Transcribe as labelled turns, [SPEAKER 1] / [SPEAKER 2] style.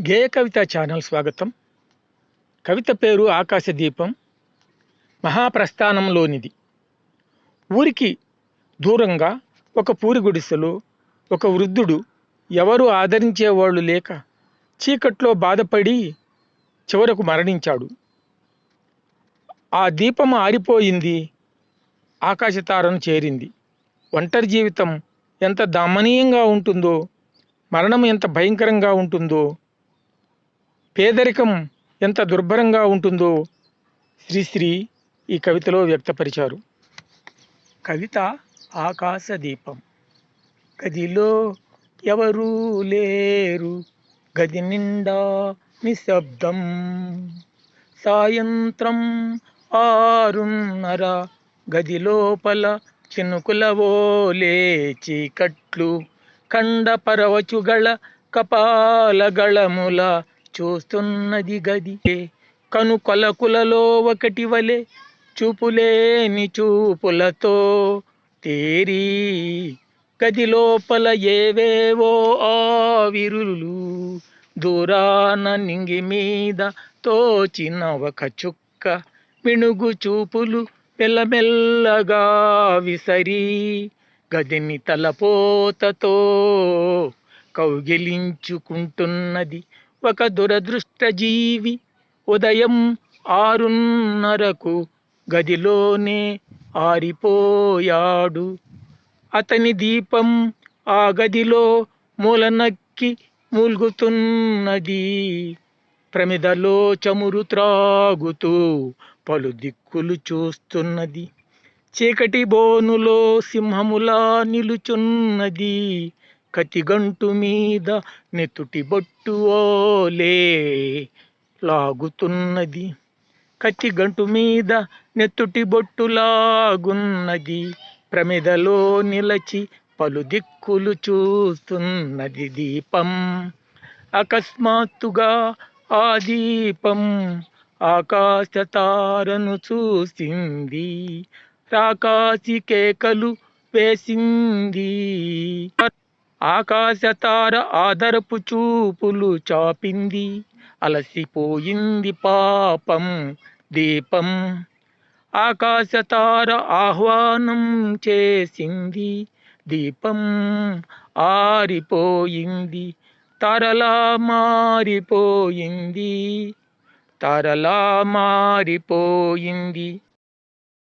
[SPEAKER 1] గేయ కవిత ఛానల్ స్వాగతం. కవిత పేరు ఆకాశదీపం మహాప్రస్థానంలోనిది. ఊరికి దూరంగా ఒక పూరి గుడిసెలో ఒక వృద్ధుడు ఎవరు ఆదరించేవాళ్ళు లేక చీకట్లో బాధపడి చివరకు మరణించాడు. ఆ దీపం ఆరిపోయింది. ఆకాశతారను చేరింది. ఒంటరి జీవితం ఎంత దమనీయంగా ఉంటుందో మరణం ఎంత భయంకరంగా ఉంటుందో పేదరికం ఎంత దుర్భరంగా ఉంటుందో శ్రీశ్రీ ఈ కవితలో వ్యక్తపరిచారు. కవిత ఆకాశ దీపం గదిలో ఎవరూ లేరు. గది నిండా నిశ్శబ్దం. సాయంత్రం ఆరున్నర. గది లోపల చినుకుల ఓలే చీకట్లు. కండ పరవచుగళ కపాలగళముల చూస్తున్నది గది. కనుకొలకులలో ఒకటి వలె చూపులేని చూపులతో తేరి గది లోపల ఏవేవో ఆవిరులు దూరాన నింగి మీద తోచిన ఒక చుక్క మిణుగు చూపులు మెల్లమెల్లగా విసరి గదిని తలపోతతో కౌగిలించుకుంటున్నది ఒక దురదృష్టజీవి ఉదయం ఆరున్నరకు గదిలోనే ఆరిపోయాడు. అతని దీపం ఆ గదిలో మూలనక్కి మూల్గుతున్నది. ప్రమిదలో చమురు త్రాగుతూ పలు దిక్కులు చూస్తున్నది. చీకటి బోనులో సింహములా నిలుచున్నది. కతిగంటు మీద నెతుటి బొట్టు ఓలే లాగుతున్నది. కతిగంటు మీద నెత్తుటి బొట్టు లాగున్నది. ప్రమిదలో నిలచి పలు దిక్కులు చూస్తున్నది దీపం. అకస్మాత్తుగా ఆ దీపం ఆకాశ తారను చూసింది. రాకాసి కేకలు వేసింది. ఆకాశ తార ఆదరపు చూపులు చాపింది అలసిపోయింది పాపం దీపం. ఆకాశ తార ఆహ్వానం చేసింది దీపం. ఆరిపోయింది తరలా మారిపోయింది తరలా మారిపోయింది.